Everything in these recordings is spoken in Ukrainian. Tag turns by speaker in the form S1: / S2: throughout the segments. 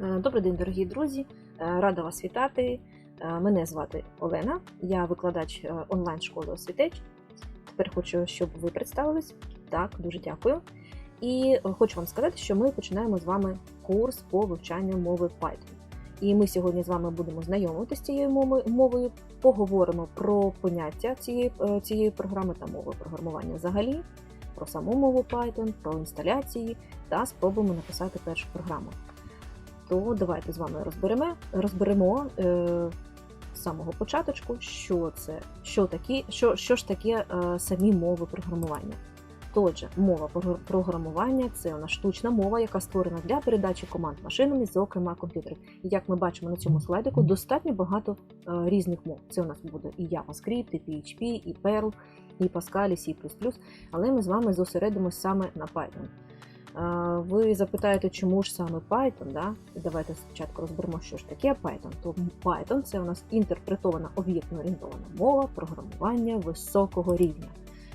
S1: Е, Добрий день, дорогі друзі! Е, Рада вас вітати. Е, Мене звати Олена, я викладач онлайн-школи Освітеч. Тепер хочу, щоб ви представились. Так, дуже дякую. І хочу вам сказати, що ми починаємо з вами курс по вивчанню мови Python. І ми сьогодні з вами будемо знайомитися з цією мовою, поговоримо про поняття цієї, цієї програми та мови програмування взагалі, про саму мову Python, про інсталяції та спробуємо написати першу програму то давайте з вами розберемо, розберемо е, з самого початочку, що це, що, такі, що, що ж таке е, самі мови програмування. Отже, мова прогр- програмування це нас штучна мова, яка створена для передачі команд машинами, зокрема комп'ютерів. І як ми бачимо на цьому слайдику, достатньо багато е, різних мов. Це у нас буде і JavaScript, і PHP, і Perl, і Pascal, і C++, але ми з вами зосередимось саме на Python. Ви запитаєте, чому ж саме Python? Да? Давайте спочатку розберемо, що ж таке Python. То Python це у нас інтерпретована об'єктно орієнтована мова програмування високого рівня.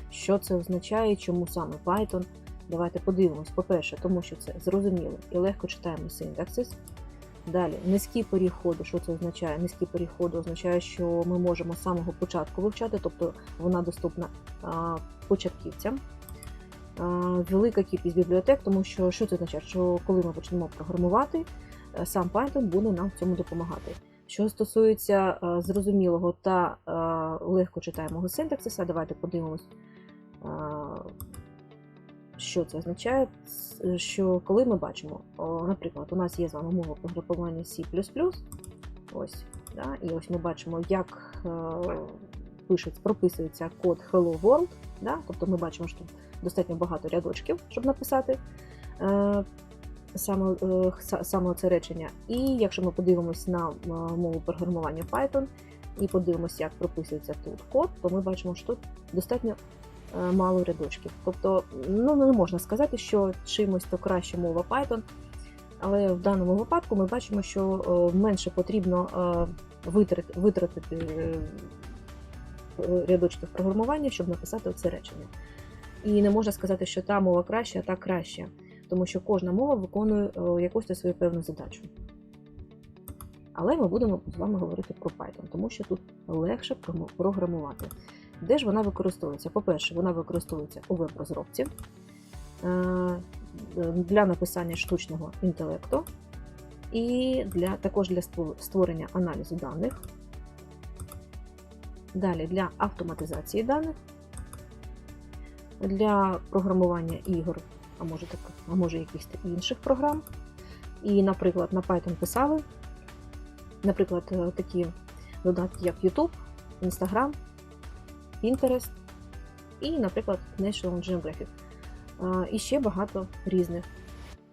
S1: Що це означає, чому саме Python? Давайте подивимось. По-перше, тому що це зрозуміло і легко читаємо синтаксис. Далі, низькі поріг ходу. Що це означає? Низькі поріг ходу означає, що ми можемо з самого початку вивчати, тобто вона доступна а, початківцям. А, велика кількість бібліотек, тому що що це означає? Що коли ми почнемо програмувати, е, сам Python буде нам в цьому допомагати. Що стосується е, зрозумілого та е, легко читаємого синтаксиса, давайте подивимось, е, що це означає. Що коли ми бачимо, наприклад, у нас є з вами мова програмування C++, ось, да, і ось ми бачимо, як е, пишеться, прописується код Hello World, да, тобто ми бачимо, що достатньо багато рядочків, щоб написати е, саме, е, саме це речення. І якщо ми подивимось на е, мову програмування Python і подивимося, як прописується тут код, то ми бачимо, що тут достатньо е, мало рядочків. Тобто, ну не можна сказати, що чимось то краще мова Python. Але в даному випадку ми бачимо, що е, менше потрібно витрат- витратити рядочків програмування, щоб написати це речення. І не можна сказати, що та мова краща, а та краща, тому що кожна мова виконує е, якусь свою певну задачу. Але ми будемо з вами говорити про Python, тому що тут легше програмувати. Де ж вона використовується? По-перше, вона використовується у веб-розробці е, для написання штучного інтелекту і для, також для створ- створення аналізу даних. Далі для автоматизації даних, для програмування ігор, а може, так, а може якихось інших програм. І, наприклад, на Python писали, наприклад, е, такі додатки, як YouTube, Instagram, Pinterest і, наприклад, National Geographic. Е, І ще багато різних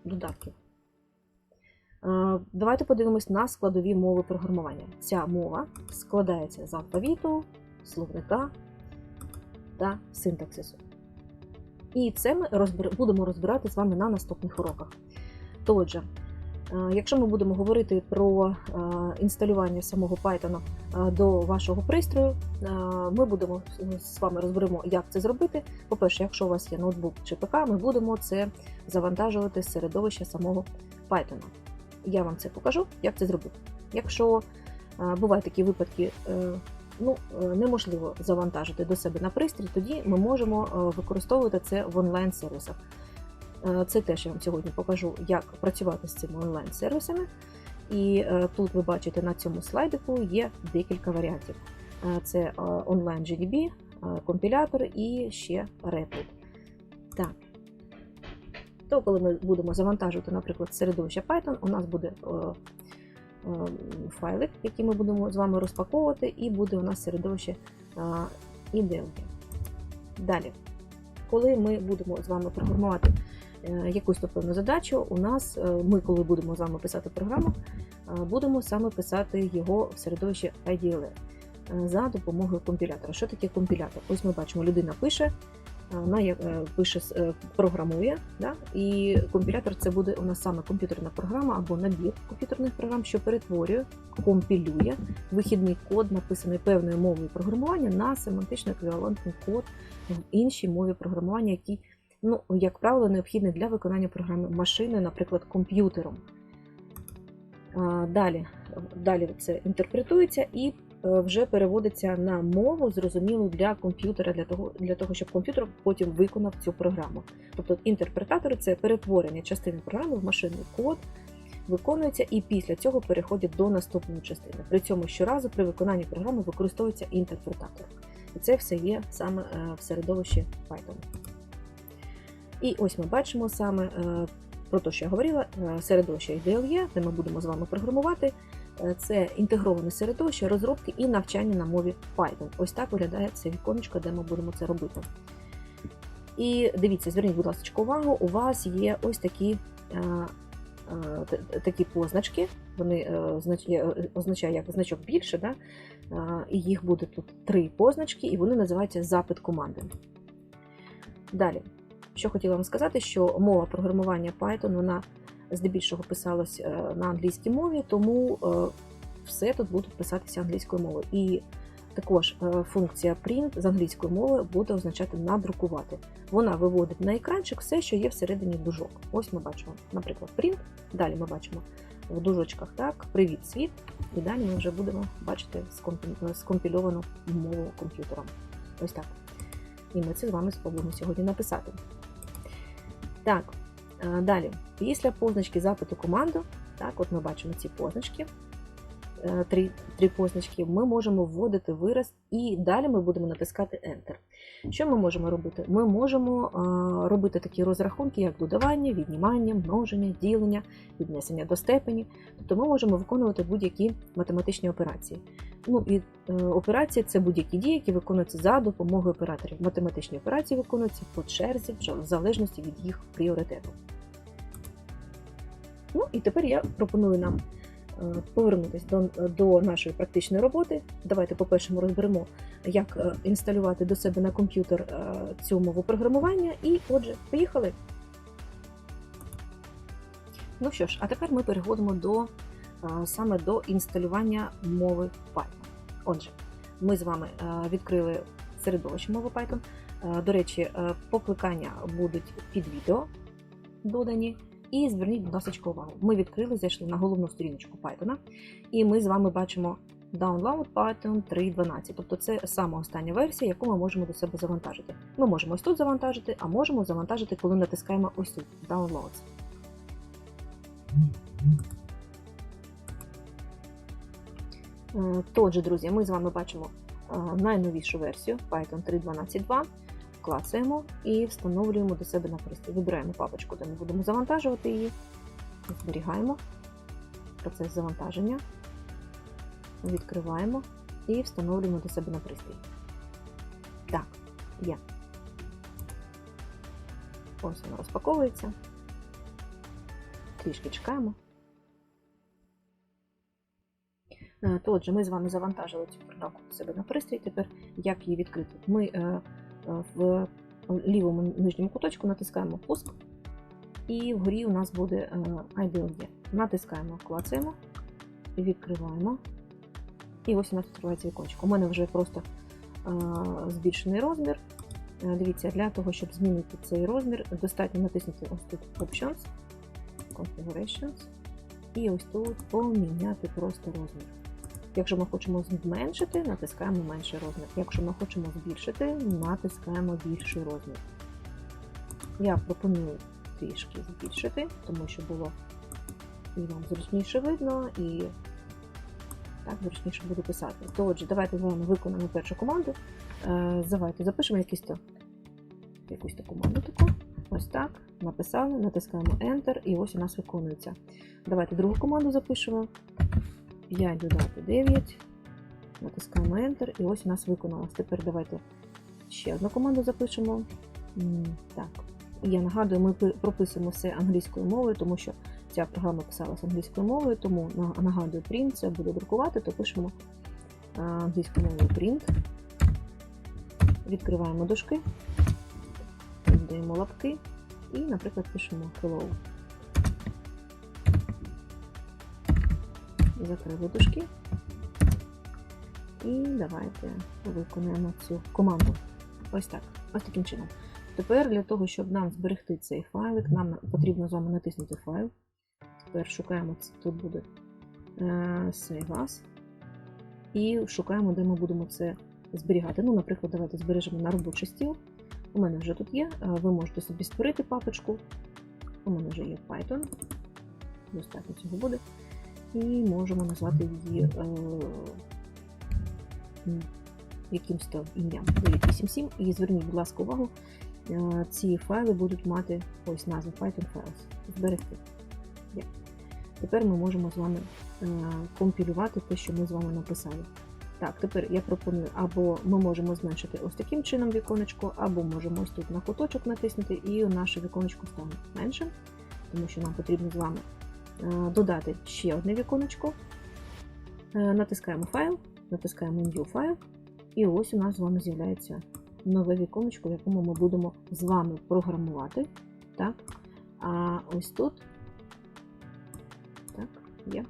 S1: додатків. Е, Давайте подивимось на складові мови програмування. Ця мова складається з алфавіту, словника та синтаксису. І це ми розбер... будемо розбирати з вами на наступних уроках. Отже, е, якщо ми будемо говорити про е, інсталювання самого Python до вашого пристрою, ми будемо з вами розберемо, як це зробити. По-перше, якщо у вас є ноутбук чи ПК, ми будемо це завантажувати з середовища самого Python. Я вам це покажу, як це зробити. Якщо е, бувають такі випадки, е, ну, е, неможливо завантажити до себе на пристрій, тоді ми можемо використовувати це в онлайн-сервісах. Це теж я вам сьогодні покажу, як працювати з цими онлайн-сервісами. І тут ви бачите на цьому слайдику є декілька варіантів. Це онлайн GDB, компілятор і ще Replit. Так. То, коли ми будемо завантажувати, наприклад, середовище Python, у нас буде е, е, файлик, який ми будемо з вами розпаковувати, і буде у нас середовище е, IDLE. Далі, коли ми будемо з вами програмувати якусь певну задачу, у нас, ми, коли будемо з вами писати програму, будемо саме писати його в середовищі IDLE е, за допомогою компілятора. Що таке компілятор? Ось ми бачимо, людина пише, вона е, пише, е, програмує, да? і компілятор це буде у нас саме комп'ютерна програма або набір комп'ютерних програм, що перетворює, компілює вихідний код, написаний певною мовою програмування, на семантично еквівалентний код в іншій мові програмування, який, ну, як правило, необхідний для виконання програми машиною, наприклад, комп'ютером. Далі, далі це інтерпретується і вже переводиться на мову, зрозумілу для комп'ютера, для того, для того, щоб комп'ютер потім виконав цю програму. Тобто інтерпретатори це перетворення частини програми в машинний код, виконується і після цього переходять до наступної частини. При цьому щоразу при виконанні програми використовується інтерпретатор. І це все є саме е, в середовищі Python. І ось ми бачимо саме е, про те, що я говорила, е, середовище IDLE, де ми будемо з вами програмувати. Е, Це інтегроване середовище розробки і навчання на мові Python. Ось так виглядає це віконечко, де ми будемо це робити. І дивіться, зверніть, будь ласка, увагу, у вас є ось такі, е, е, такі позначки. Вони знач- означають як значок більше, да? І їх буде тут три позначки, і вони називаються запит команди. Далі, що хотіла вам сказати, що мова програмування Python вона здебільшого писалась е, на англійській мові, тому е, все тут буде писатися англійською мовою. І також е, функція print з англійської мови буде означати надрукувати. Вона виводить на екранчик все, що є всередині дужок. Ось ми бачимо, наприклад, print. Далі ми бачимо в дужочках так, привіт, світ. І далі ми вже будемо бачити скомпільовану мову комп'ютером. Ось так. І ми це з вами спробуємо сьогодні написати. Так, далі. Після позначки запиту команду, так, от ми бачимо ці позначки, е, три, три позначки, ми можемо вводити вираз, і далі ми будемо натискати Enter. Що ми можемо робити? Ми можемо е, робити такі розрахунки, як додавання, віднімання, множення, ділення, віднесення до степені. Тобто ми можемо виконувати будь-які математичні операції. Ну і е, операції це будь-які дії, які виконуються за допомогою операторів. Математичні операції виконуються по черзі, в залежності від їх пріоритету. Ну і тепер я пропоную нам е, повернутися до, до нашої практичної роботи. Давайте, по-перше, ми розберемо, як е, інсталювати до себе на комп'ютер цю мову програмування. І отже, поїхали. Ну що ж, а тепер ми переходимо до саме до інсталювання мови Python. Отже, ми з вами е, відкрили середовище мови Python. Е, До речі, е, покликання будуть під відео додані. І зверніть, будь ласка, увагу. Ми відкрили, зайшли на головну сторіночку Python, і ми з вами бачимо Download Python 3.12. Тобто це саме остання версія, яку ми можемо до себе завантажити. Ми можемо ось тут завантажити, а можемо завантажити, коли натискаємо ось тут Downloads. Е, Тотже, друзі, ми з вами бачимо е, найновішу версію Python 3.12.2. Клацаємо і встановлюємо до себе на пристрій. Вибираємо папочку, де ми будемо завантажувати її. Зберігаємо процес завантаження. Відкриваємо і встановлюємо до себе на пристрій. Так, є. Ось воно розпаковується. Трішки чекаємо. То, Отже, ми з вами завантажили цю програмку до себе на пристрій. Тепер як її відкрити? Ми е, е, в лівому нижньому куточку натискаємо пуск, і вгорі у нас буде е, IDLE. Натискаємо, клацаємо, відкриваємо. І ось у нас відкривається віконечко. У мене вже просто е, збільшений розмір. Е, Дивіться, для того, щоб змінити цей розмір, достатньо натиснути ось тут Options, Configurations, і ось тут поміняти просто розмір. Якщо ми хочемо зменшити, натискаємо менший розмір. Якщо ми хочемо збільшити, натискаємо більший розмір. Я пропоную трішки збільшити, тому що було і вам зручніше видно, і так зручніше буде писати. То отже, давайте з вами виконаємо першу команду. Е, Давайте запишемо якусь то, якусь то команду таку. Ось так. Написали, натискаємо Enter, і ось у нас виконується. Давайте другу команду запишемо. 5 додати 9. Натискаємо Enter, і ось у нас виконалось. Тепер давайте ще одну команду запишемо. Так, я нагадую, ми прописуємо все англійською мовою, тому що ця програма писалася англійською мовою, тому нагадую print, це буде друкувати, то пишемо англійською мовою print. Відкриваємо дужки, додаємо лапки і, наприклад, пишемо hello. Закрили дужки. І давайте виконаємо цю команду. Ось так. Ось таким чином. Тепер для того, щоб нам зберегти цей файлик, нам потрібно з вами натиснути файл. Тепер шукаємо, це тут буде е, Save As і шукаємо, де ми будемо це зберігати. Ну, наприклад, давайте збережемо на робочий стіл. У мене вже тут є. Е, Ви можете собі створити папочку. У мене вже є Python. Достатньо цього буде. І можемо назвати її е, якимсь там ім'ям 987. І зверніть, будь ласка, увагу, е, ці файли будуть мати ось назву Python Files. Зберегти. Тепер ми можемо з вами е, компілювати те, що ми з вами написали. Так, тепер я пропоную, або ми можемо зменшити ось таким чином віконечко, або можемо ось тут на куточок натиснути, і наше віконечко стане меншим, тому що нам потрібно з вами додати ще одне віконечко. Е, Натискаємо файл, натискаємо New File, і ось у нас з вами з'являється нове віконечко, в якому ми будемо з вами програмувати. Так? А ось тут так, є.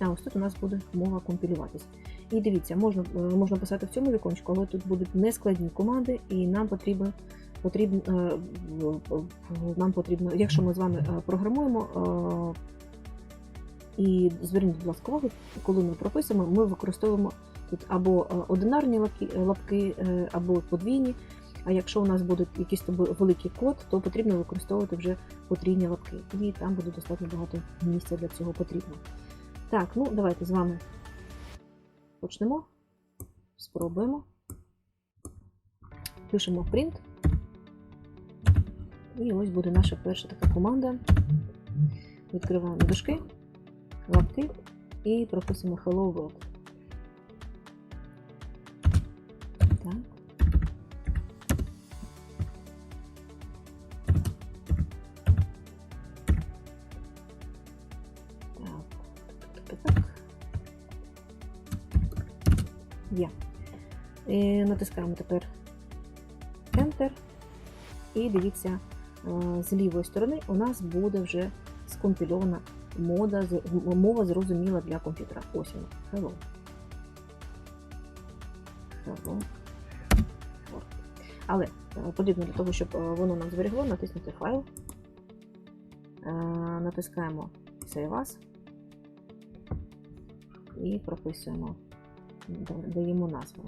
S1: А ось тут у нас буде мова компілюватись. І дивіться, можна, е, можна писати в цьому віконечку, але тут будуть нескладні команди, і нам потрібно, потрібно, е, нам потрібно, якщо ми з вами е, програмуємо, е, і зверніть, будь ласка, увагу, коли ми прописуємо, ми використовуємо тут або одинарні лапки, лапки, або подвійні. А якщо у нас буде якийсь великий код, то потрібно використовувати вже потрійні лапки. І там буде достатньо багато місця для цього потрібно. Так, ну давайте з вами почнемо. Спробуємо. Пишемо print. І ось буде наша перша така команда. Відкриваємо дужки, лапки і прописуємо Hello World. Так. Є. І натискаємо тепер Enter. І дивіться, е, з лівої сторони у нас буде вже скомпільована мода, мова зрозуміла для комп'ютера. Ось вона. Hello. Hello. Але е, потрібно для того, щоб е, воно нам зберігло, натиснути файл. Е, Натискаємо Save As і прописуємо, даємо назву.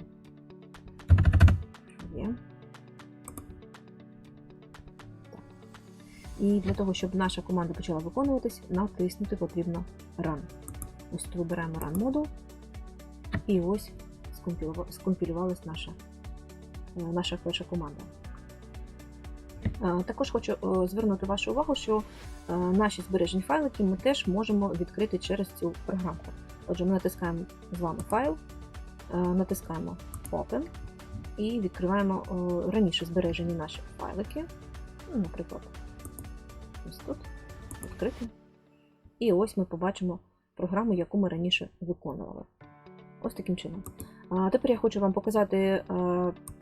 S1: Є. І для того, щоб наша команда почала виконуватись, натиснути потрібно Run. Ось тут вибираємо Run модул, і ось скомпілюва- скомпілювалась наша, е, наша перша команда. Е, Також хочу е, звернути вашу увагу, що наші збережені файлики ми теж можемо відкрити через цю програмку. Отже, ми натискаємо з вами файл, натискаємо Open і відкриваємо раніше збережені наші файлики. Наприклад, ось тут відкрити. І ось ми побачимо програму, яку ми раніше виконували. Ось таким чином. А тепер я хочу вам показати е,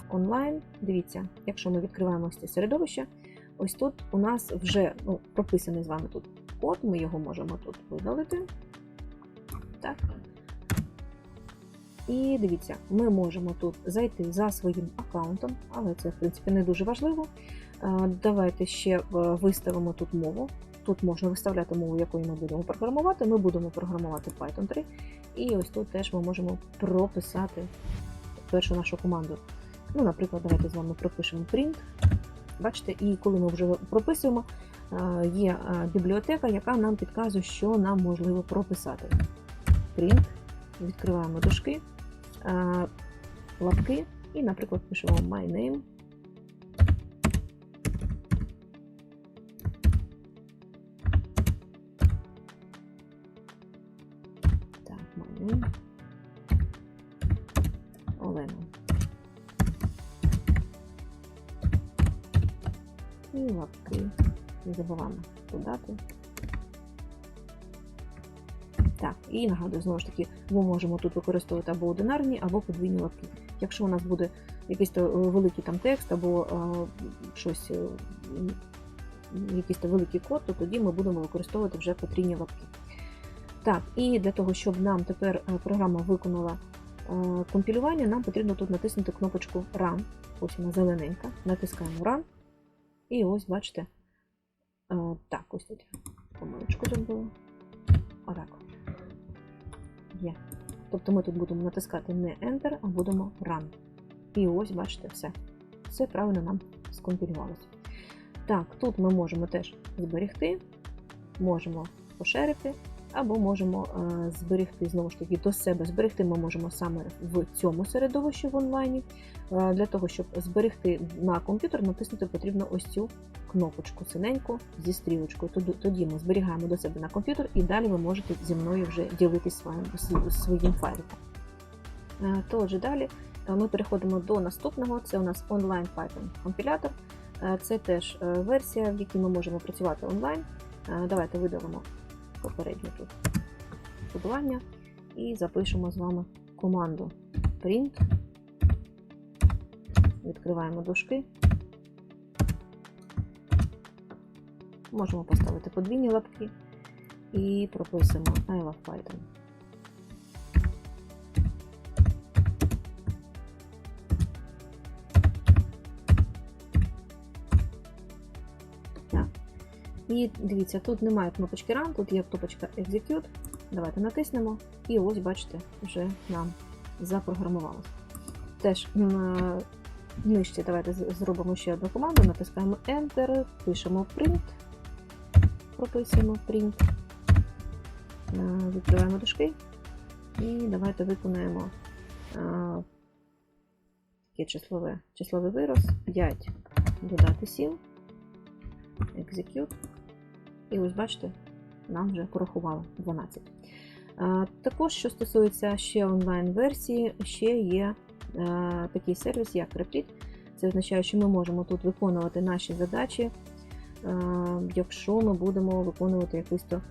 S1: онлайн. Дивіться, якщо ми відкриваємо ось це середовище, ось тут у нас вже ну, прописаний з вами тут код, ми його можемо тут видалити. Так. І дивіться, ми можемо тут зайти за своїм аккаунтом, але це, в принципі, не дуже важливо. Е, Давайте ще е, виставимо тут мову. Тут можна виставляти мову, якою ми будемо програмувати. Ми будемо програмувати Python 3. І ось тут теж ми можемо прописати першу нашу команду. Ну, наприклад, давайте з вами пропишемо print. Бачите, і коли ми вже прописуємо, е, є бібліотека, яка нам підказує, що нам можливо прописати. Print, відкриваємо дужки, е, лапки і, наприклад, пишемо my name. Так, my name. Олена. І лапки. Не забуваємо додати. Так, і нагадую, знову ж таки, ми можемо тут використовувати або одинарні, або подвійні лапки. Якщо у нас буде якийсь то е, великий там текст, або е, щось, е, якийсь то великий код, то тоді ми будемо використовувати вже потрійні лапки. Так, і для того, щоб нам тепер програма виконала компілювання, нам потрібно тут натиснути кнопочку Run. Ось вона зелененька. Натискаємо Run. І ось бачите. Так, ось тут помилочку зробила. Отак. Є. Тобто ми тут будемо натискати не Enter, а будемо Run. І ось, бачите, все. Все правильно нам скомпілювалося. Так, тут ми можемо теж зберегти, можемо пошерити, або можемо е, зберегти знову ж таки до себе. Зберегти ми можемо саме в цьому середовищі в онлайні. Е, для того, щоб зберегти на комп'ютер, натиснути потрібно ось цю кнопочку синеньку зі стрілочкою. Тоді, ми зберігаємо до себе на комп'ютер, і далі ви можете зі мною вже ділитися своїм, своїм файликом. Е, Тож далі е, ми переходимо до наступного. Це у нас онлайн Python компілятор. Е, Це теж версія, в якій ми можемо працювати онлайн. Давайте видалимо попереднє тут кодування і запишемо з вами команду print. Відкриваємо дужки. Можемо поставити подвійні лапки і прописуємо I love Python. І дивіться, тут немає кнопочки Run, тут є кнопочка Execute. Давайте натиснемо, і ось, бачите, вже нам запрограмувалося. Теж нижче давайте зробимо ще одну команду, натискаємо Enter, пишемо Print, прописуємо Print, Е, відкриваємо дужки і давайте виконаємо е, таке числове, числовий вираз 5 додати 7, Execute. І ось бачите, нам вже порахували 12. Е, Також, що стосується ще онлайн-версії, ще є такий сервіс, як Replit. Це означає, що ми можемо тут виконувати наші задачі, якщо ми будемо виконувати якусь то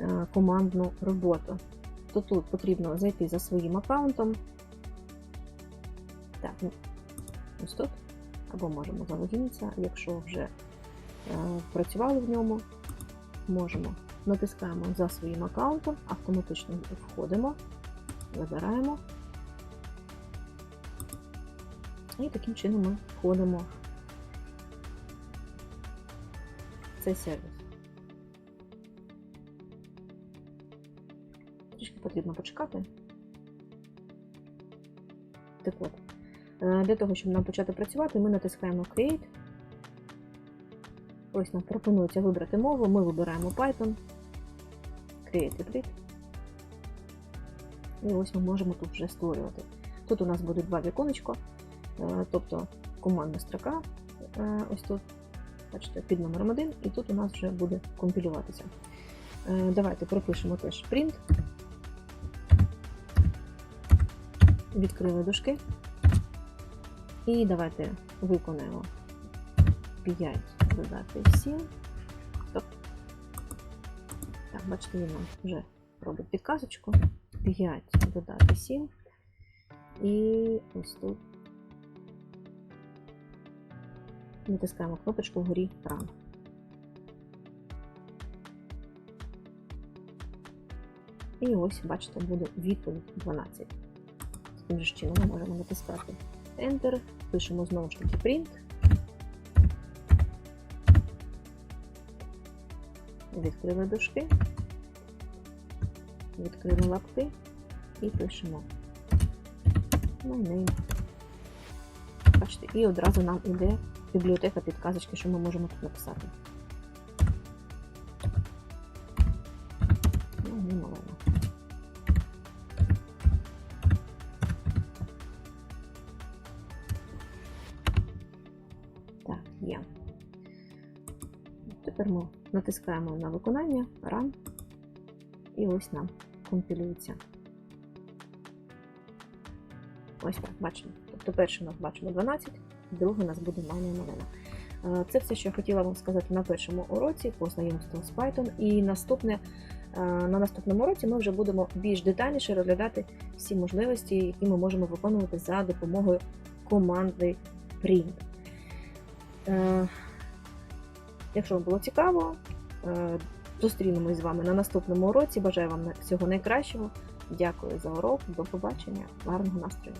S1: е, командну роботу. То тут потрібно зайти за своїм аккаунтом. Так, ну, ось тут. Або можемо залогінитися, якщо вже е, працювали в ньому, можемо натискаємо за своїм аккаунтом, автоматично входимо, вибираємо. І таким чином ми входимо сервіс. Трішки потрібно почекати. Так от, е, для того, щоб нам почати працювати, ми натискаємо Create. Ось нам пропонується вибрати мову, ми вибираємо Python, Create Read. І ось ми можемо тут вже створювати. Тут у нас буде два віконечка, е, тобто командна строка, е, ось тут, бачите, під номером 1, і тут у нас вже буде компілюватися. Е, Давайте пропишемо теж print. Відкрили дужки. І давайте виконаємо 5 додати 7. Стоп. Так, бачите, він нам вже робить підказочку. 5 додати 7. І ось тут натискаємо кнопочку вгорі Run. І ось, бачите, буде відповідь 12. Таким же чином ми можемо натискати Enter, пишемо знову ж таки Print. Відкрили дужки, відкрили лапки і пишемо my name. Бачите, і одразу нам іде бібліотека підказочки, що ми можемо тут написати. Ну, не малено. Так, є. Тепер ми натискаємо на виконання Run, і ось нам компілюється. Ось так, бачимо. Тобто перший у нас бачимо 12, другий у нас буде майна новина. Е, Це все, що я хотіла вам сказати на першому уроці по знайомству з Python. І наступне, е, на наступному уроці ми вже будемо більш детальніше розглядати всі можливості, які ми можемо виконувати за допомогою команди Print. Е, Якщо вам було цікаво, зустрінемось з вами на наступному уроці. Бажаю вам всього найкращого. Дякую за урок. До побачення. Гарного настрою!